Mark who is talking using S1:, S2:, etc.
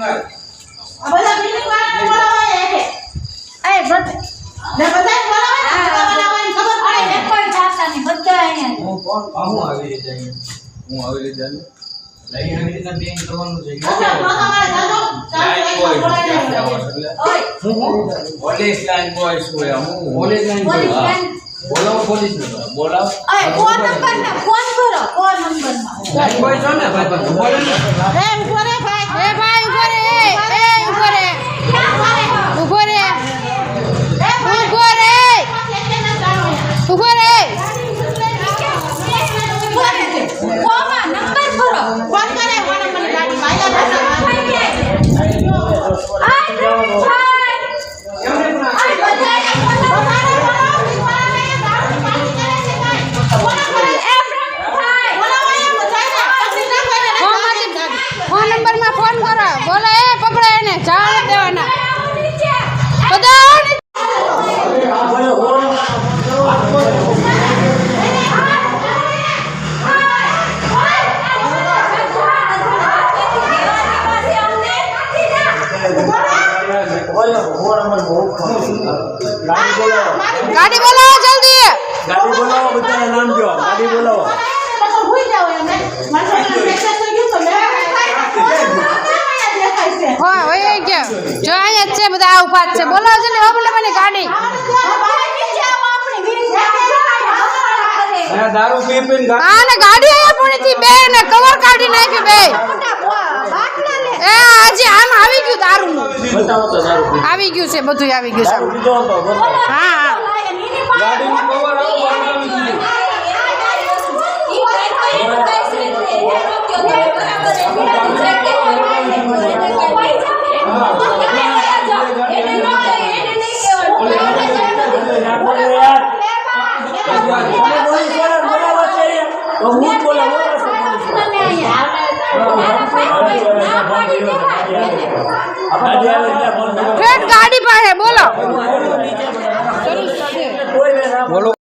S1: આ બધા બિલ્ડિંગ વાળાને બોલાવાય એટલે.
S2: એ બધ
S1: ને બધાને બોલાવાય ને
S2: હા.
S1: બોલાવાયને ખબર પડે ને.
S2: કોઈ જાતા નહીં બધા અહીંયા
S3: હું કોણ હું આવી અહીંયા? હું આવી આવી. લઈ આવી રીતે બેન કરવાનું છે
S1: અચ્છા, એક બોલાવીને.
S3: એટલે
S1: ઓય,
S3: પોલીસ લાઈન બોય હોય હું પોલીસ લાઈન બોય. બોલાવો પોલીસ બોલાવો
S1: ઓય, ફોન નંબરને ફોન કરો, ફોન નંબરમાં.
S3: લાઈન બોય છો ને ભાઈ બોલે ને
S1: રે, ઊભો રે ભાઈ.
S2: એ ભાઈ ઊભો રે એ ઊભો રે
S1: ક્યાં ફરે?
S2: ઊભો રે
S1: રે ભાઈ.
S2: ઊભો રે
S1: એટલે ના જાણો યાર.
S2: ઊભો રે
S1: ફોનમાં નંબર ભરો. ફોન કરે, ફોન નંબર ગાડી માં. અહીંયા બેઠા. આ બધાને બોલાવો, બધાને બોલાવો, બધાને દારૂ પાણી કરે છે કાંઈ. ફોન કરે, એ ભાઈ. બોલાવો એ બધાને. પછી ના કોઈને ના
S2: ફોન
S1: ગાડી.
S2: માંથી ફોન નંબરમાં ફોન કરો. બોલો એ પકડો એને. જવા નથી દેવાના. ગાડી બોલાવો જલ્દી.
S4: ગાડી બોલાવો બધા નામ કહો ગાડી બોલાવો
S1: પછી ભૂઈ જાઓ એમને. માણસોને ફ્રેક્ચર થઈ ગયું તો મેં દેખાય છે.
S2: હોય હોય એ કે જો અહીંયા જ છે બધા ઊભા છે. બોલો છે ને બોલો મને ગાડી.
S4: દારૂ પી પીને
S2: ગાડી ને ગાડી આયા પડી થી બે ને કવર કાઢી નાખ્યું બે. એ આજે આમ આવી ગયું દારૂ
S4: બતાવો તો દારૂ
S2: આવી ગયું છે બધું આવી ગયું. છે. હા હા.
S4: ગાડીનું cover આવું આવી ગયું. તો હું જ બોલાવો ફોન
S2: ગાડી પાસે
S4: બોલો.